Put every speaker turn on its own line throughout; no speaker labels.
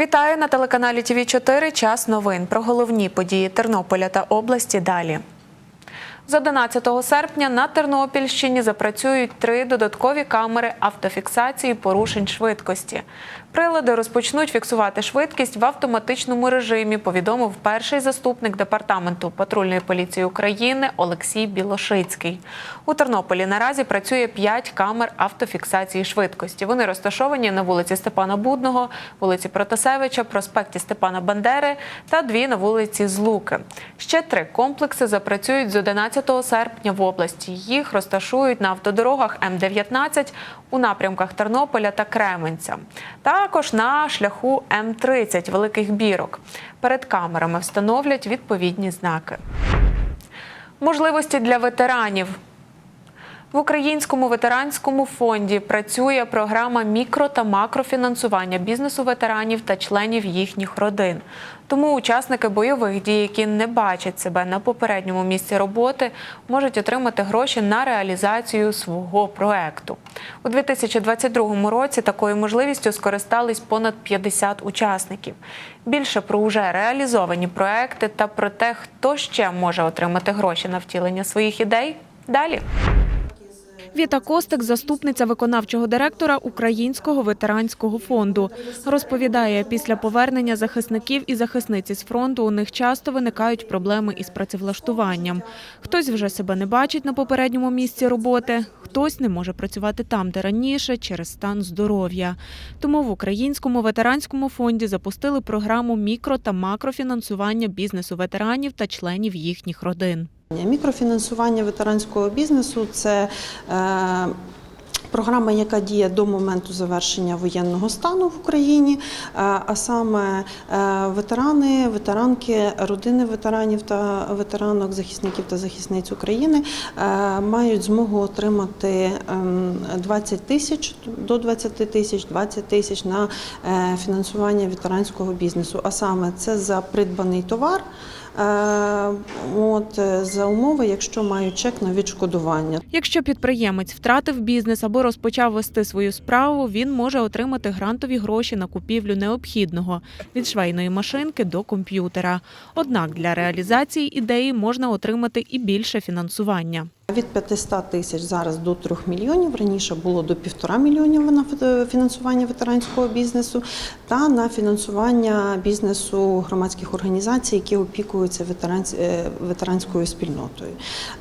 Вітаю на телеканалі ТВ 4 Час новин про головні події Тернополя та області. Далі. З 11 серпня на Тернопільщині запрацюють три додаткові камери автофіксації порушень швидкості. Прилади розпочнуть фіксувати швидкість в автоматичному режимі, повідомив перший заступник департаменту патрульної поліції України Олексій Білошицький. У Тернополі наразі працює п'ять камер автофіксації швидкості. Вони розташовані на вулиці Степана Будного, вулиці Протасевича, проспекті Степана Бандери та дві на вулиці Злуки. Ще три комплекси запрацюють з 11 серпня в області. Їх розташують на автодорогах М-19 у напрямках Тернополя та Кременця. Також на шляху М-30 Великих Бірок. Перед камерами встановлять відповідні знаки. Можливості для ветеранів. В Українському ветеранському фонді працює програма мікро та макрофінансування бізнесу ветеранів та членів їхніх родин. Тому учасники бойових дій, які не бачать себе на попередньому місці роботи, можуть отримати гроші на реалізацію свого проекту. У 2022 році такою можливістю скористались понад 50 учасників. Більше про уже реалізовані проекти та про те, хто ще може отримати гроші на втілення своїх ідей. Далі. Віта Костик, заступниця виконавчого директора Українського ветеранського фонду, розповідає, після повернення захисників і захисниць із фронту у них часто виникають проблеми із працевлаштуванням. Хтось вже себе не бачить на попередньому місці роботи, хтось не може працювати там, де раніше, через стан здоров'я. Тому в Українському ветеранському фонді запустили програму мікро та макрофінансування бізнесу ветеранів та членів їхніх родин.
Мікрофінансування ветеранського бізнесу це е, Програма, яка діє до моменту завершення воєнного стану в Україні, е, а саме е, ветерани, ветеранки, родини ветеранів та ветеранок, захисників та захисниць України мають змогу отримати ем, 20 тисяч до 20 тисяч, 20 тисяч на фінансування ветеранського бізнесу. А саме це за придбаний товар. Е, От е, за умови, якщо мають чек на відшкодування.
Якщо підприємець втратив бізнес або розпочав вести свою справу, він може отримати грантові гроші на купівлю необхідного від швейної машинки до комп'ютера. Однак для реалізації ідеї можна отримати і більше фінансування.
Від 500 тисяч зараз до 3 мільйонів. Раніше було до 1,5 мільйонів на фінансування ветеранського бізнесу та на фінансування бізнесу громадських організацій, які опікуються е, ветеранською спільнотою.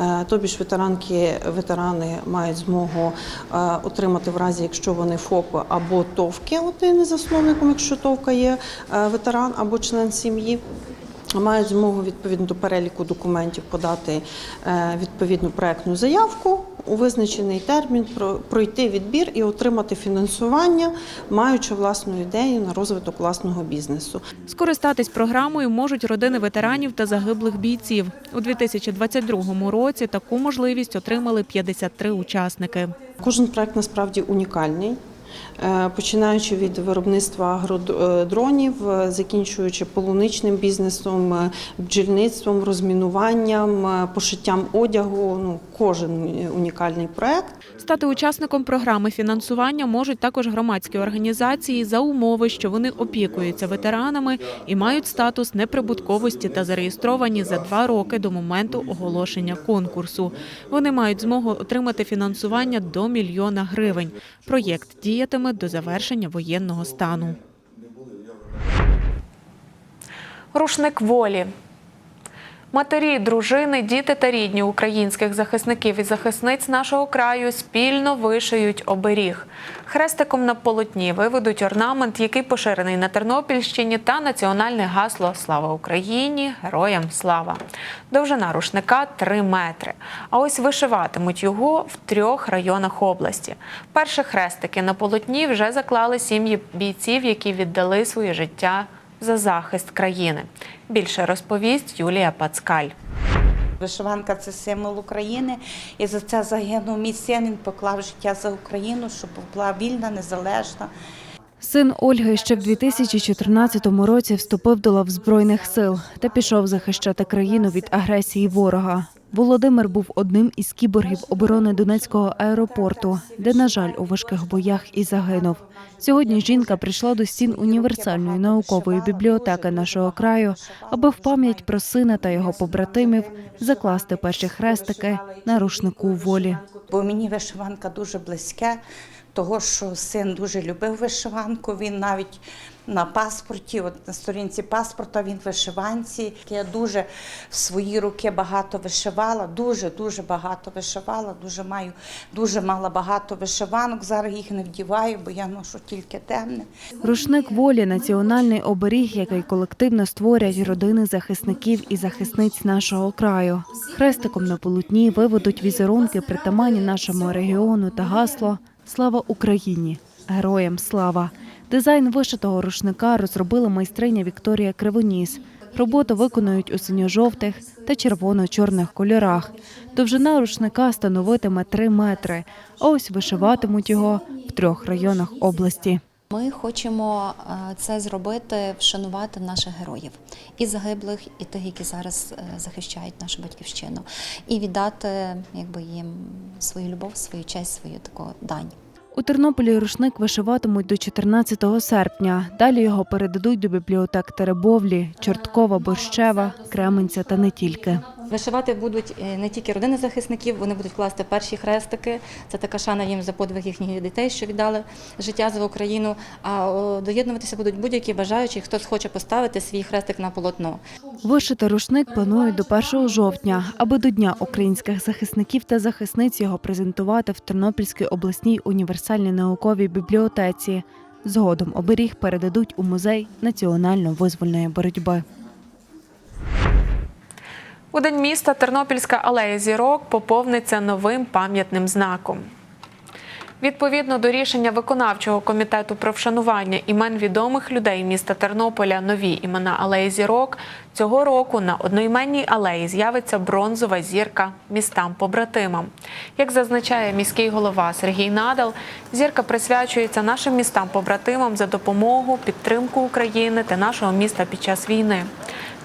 Е, Тобі ж ветеранки, ветерани мають змогу е, отримати в разі, якщо вони ФОПи або ТОВки, от є незасновником, якщо ТОВка є ветеран або член сім'ї. Мають змогу відповідно до переліку документів подати е, відповідну проектну заявку у визначений термін, про- пройти відбір і отримати фінансування, маючи власну ідею на розвиток власного бізнесу.
Скористатись програмою можуть родини ветеранів та загиблих бійців. У 2022 році таку можливість отримали 53 учасники.
Кожен проект насправді унікальний. Е, Починаючи від виробництва агродронів, е, закінчуючи полуничним бізнесом, е, бджільництвом, розмінуванням, е, пошиттям одягу, ну кожен унікальний проект.
Стати учасником програми фінансування можуть також громадські організації за умови, що вони опікуються ветеранами і мають статус неприбутковості та зареєстровані за два роки до моменту оголошення конкурсу. Вони мають змогу отримати фінансування до мільйона гривень. Проєкт діятиме до завершення воєнного стану. Рушник волі. Матері, дружини, діти та рідні українських захисників і захисниць нашого краю спільно вишиють оберіг. Хрестиком на полотні виведуть орнамент, який поширений на Тернопільщині, та національне гасло Слава Україні! Героям слава! Довжина рушника 3 метри. А ось вишиватимуть його в трьох районах області. Перші хрестики на полотні вже заклали сім'ї бійців, які віддали своє життя за захист країни. Більше розповість Юлія Пацкаль.
Вишиванка це символ України, і за це загинув мій син. Він поклав життя за Україну, щоб була вільна, незалежна.
Син Ольги ще в 2014 році вступив до лав Збройних сил та пішов захищати країну від агресії ворога. Володимир був одним із кіборгів оборони Донецького аеропорту, де, на жаль, у важких боях і загинув. Сьогодні жінка прийшла до стін універсальної наукової бібліотеки нашого краю, аби в пам'ять про сина та його побратимів закласти перші хрестики на рушнику волі.
Бо мені вишиванка дуже близьке, того що син дуже любив вишиванку. Він навіть на паспорті, от на сторінці паспорта він вишиванці. Я дуже в свої роки багато вишивала, дуже дуже багато вишивала. Дуже маю дуже мала багато вишиванок. Зараз їх не вдіваю, бо я ношу тільки темне.
Рушник волі національний оберіг, який колективно створять родини захисників і захисниць нашого краю. Хрестиком на полотні виведуть візерунки, притаманні нашому регіону та гасло Слава Україні! Героям слава! Дизайн вишитого рушника розробила майстриня Вікторія Кривоніс. Роботу виконують у синьо-жовтих та червоно-чорних кольорах. Довжина рушника становитиме 3 метри, а ось вишиватимуть його в трьох районах області.
Ми хочемо е, це зробити, вшанувати наших героїв і загиблих, і тих, які зараз е, захищають нашу батьківщину, і віддати якби їм свою любов, свою честь, свою таку дань.
У Тернополі рушник вишиватимуть до 14 серпня. Далі його передадуть до бібліотек Теребовлі, Чорткова, Борщева, Кременця та не тільки.
Вишивати будуть е, не тільки родини захисників, вони будуть класти перші хрестики. Це така шана їм за подвиг їхніх дітей, що віддали життя за Україну. А доєднуватися будуть будь-які бажаючі, хто хоче поставити свій хрестик на полотно.
Вишити рушник планують до 1 жовтня, аби до Дня українських захисників та захисниць його презентувати в Тернопільській обласній універсальній науковій бібліотеці. Згодом оберіг передадуть у музей національно-визвольної боротьби.
У день міста Тернопільська алея зірок поповниться новим пам'ятним знаком. Відповідно до рішення виконавчого комітету про вшанування імен відомих людей міста Тернополя нові імена алеї зірок цього року на одноіменній алеї з'явиться бронзова зірка містам побратимам. Як зазначає міський голова Сергій Надал, зірка присвячується нашим містам побратимам за допомогу, підтримку України та нашого міста під час війни.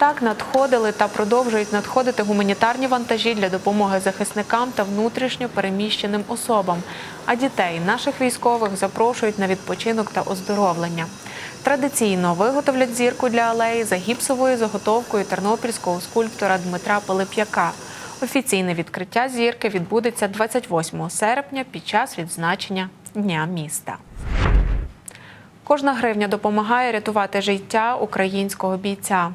Так надходили та продовжують надходити гуманітарні вантажі для допомоги захисникам та внутрішньо переміщеним особам. А дітей наших військових запрошують на відпочинок та оздоровлення. Традиційно виготовлять зірку для алеї за гіпсовою заготовкою тернопільського скульптора Дмитра Пилип'яка. Офіційне відкриття зірки відбудеться 28 серпня під час відзначення Дня міста. Кожна гривня допомагає рятувати життя українського бійця.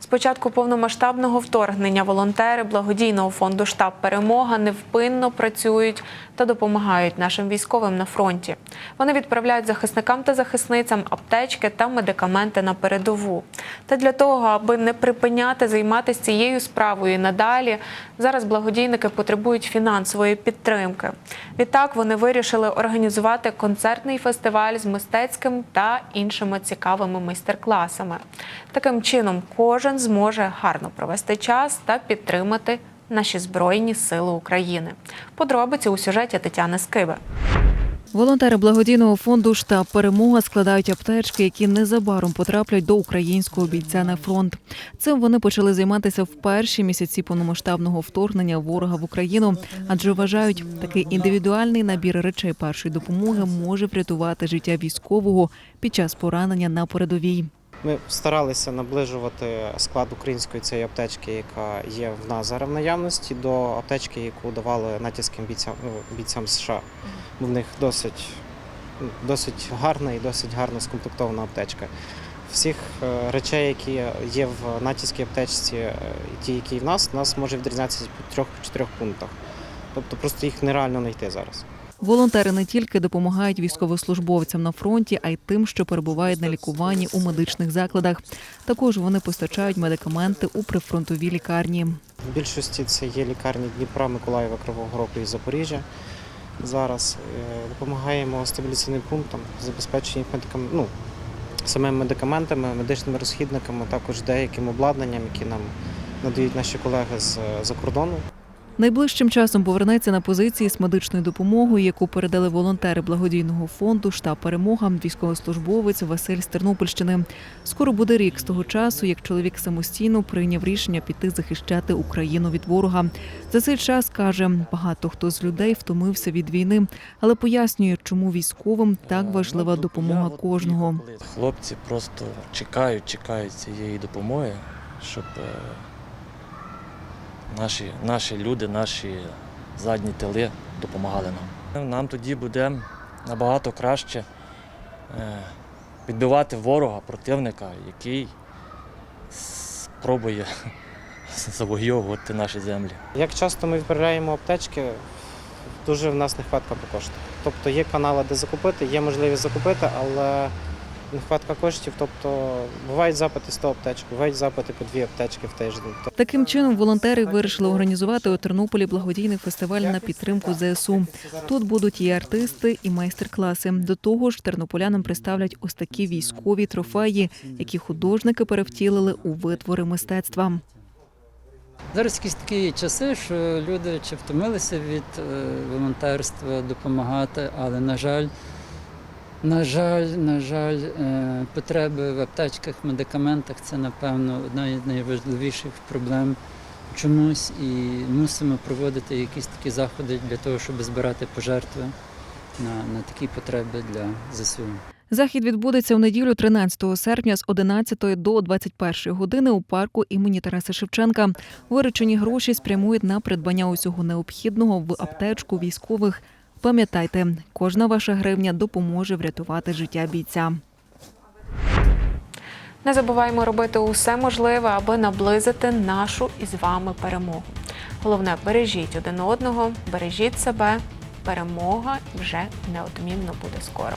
З початку повномасштабного вторгнення волонтери благодійного фонду Штаб Перемога невпинно працюють та допомагають нашим військовим на фронті. Вони відправляють захисникам та захисницям аптечки та медикаменти на передову. Та для того, аби не припиняти займатися цією справою надалі, зараз благодійники потребують фінансової підтримки. Відтак вони вирішили організувати концертний фестиваль з мистецьким та іншими цікавими майстер-класами. Таким чином, кожен зможе гарно провести час та підтримати наші збройні сили України. Подробиці у сюжеті Тетяни Скиби.
Волонтери благодійного фонду Штаб Перемога складають аптечки, які незабаром потраплять до українського бійця на фронт. Цим вони почали займатися в перші місяці повномасштабного вторгнення ворога в Україну, адже вважають, такий індивідуальний набір речей першої допомоги може врятувати життя військового під час поранення на передовій.
Ми старалися наближувати склад української цієї аптечки, яка є в нас зараз в наявності, до аптечки, яку давали натівським бійцям, ну, бійцям США. В них досить, досить гарна і досить гарно скомплектована аптечка. Всіх е, речей, які є в натівській аптечці, е, ті, які в нас, у нас може відрізнятися по трьох-чотирьох пунктах. Тобто просто їх нереально знайти зараз.
Волонтери не тільки допомагають військовослужбовцям на фронті, а й тим, що перебувають на лікуванні у медичних закладах. Також вони постачають медикаменти у прифронтові лікарні.
В більшості це є лікарні Дніпра, Миколаєва, Кривого Рогу і Запоріжжя. Зараз Е, допомагаємо стабіляційним пунктам, забезпечення їх ну, самими медикаментами, медичними розхідниками, також деяким обладнанням, які нам надають наші колеги з за кордону.
Найближчим часом повернеться на позиції з медичною допомогою, яку передали волонтери благодійного фонду штаб перемога військовослужбовець Василь з Тернопільщини. Скоро буде рік з того часу, як чоловік самостійно прийняв рішення піти захищати Україну від ворога. За цей час каже, багато хто з людей втомився від війни, але пояснює, чому військовим так важлива допомога кожного.
Хлопці просто чекають, чекають цієї допомоги, щоб е, наші, наші люди, наші задні тили допомагали нам. Нам тоді буде набагато краще е, відбивати ворога, противника, який спробує завойовувати наші землі.
Як часто ми відправляємо аптечки, дуже в нас нехватка по коштах. Тобто є канали, де закупити, є можливість закупити, але нехватка коштів. Тобто бувають запити 100 аптечок, бувають запити по дві аптечки в тиждень.
Таким чином, волонтери вирішили організувати у Тернополі благодійний фестиваль на підтримку ЗСУ. Тут будуть і артисти, і майстер-класи. До того ж, тернополянам представлять ось такі військові трофеї, які художники перевтілили у витвори мистецтва.
Зараз якісь такі часи, що люди чи втомилися від е, волонтерства допомагати, але на жаль, на жаль, на жаль, е, потреби в аптечках, медикаментах це напевно одна із найважливіших проблем чомусь, і мусимо проводити якісь такі заходи для того, щоб збирати пожертви на, на такі потреби для ЗСУ.
Захід відбудеться у неділю 13 серпня з 11 до 21 години у парку імені Тараса Шевченка. Виручені гроші спрямують на придбання усього необхідного в аптечку військових. Пам'ятайте, кожна ваша гривня допоможе врятувати життя бійця.
Не забуваємо робити усе можливе, аби наблизити нашу із вами перемогу. Головне, бережіть один одного, бережіть себе. Перемога вже неодмінно буде скоро.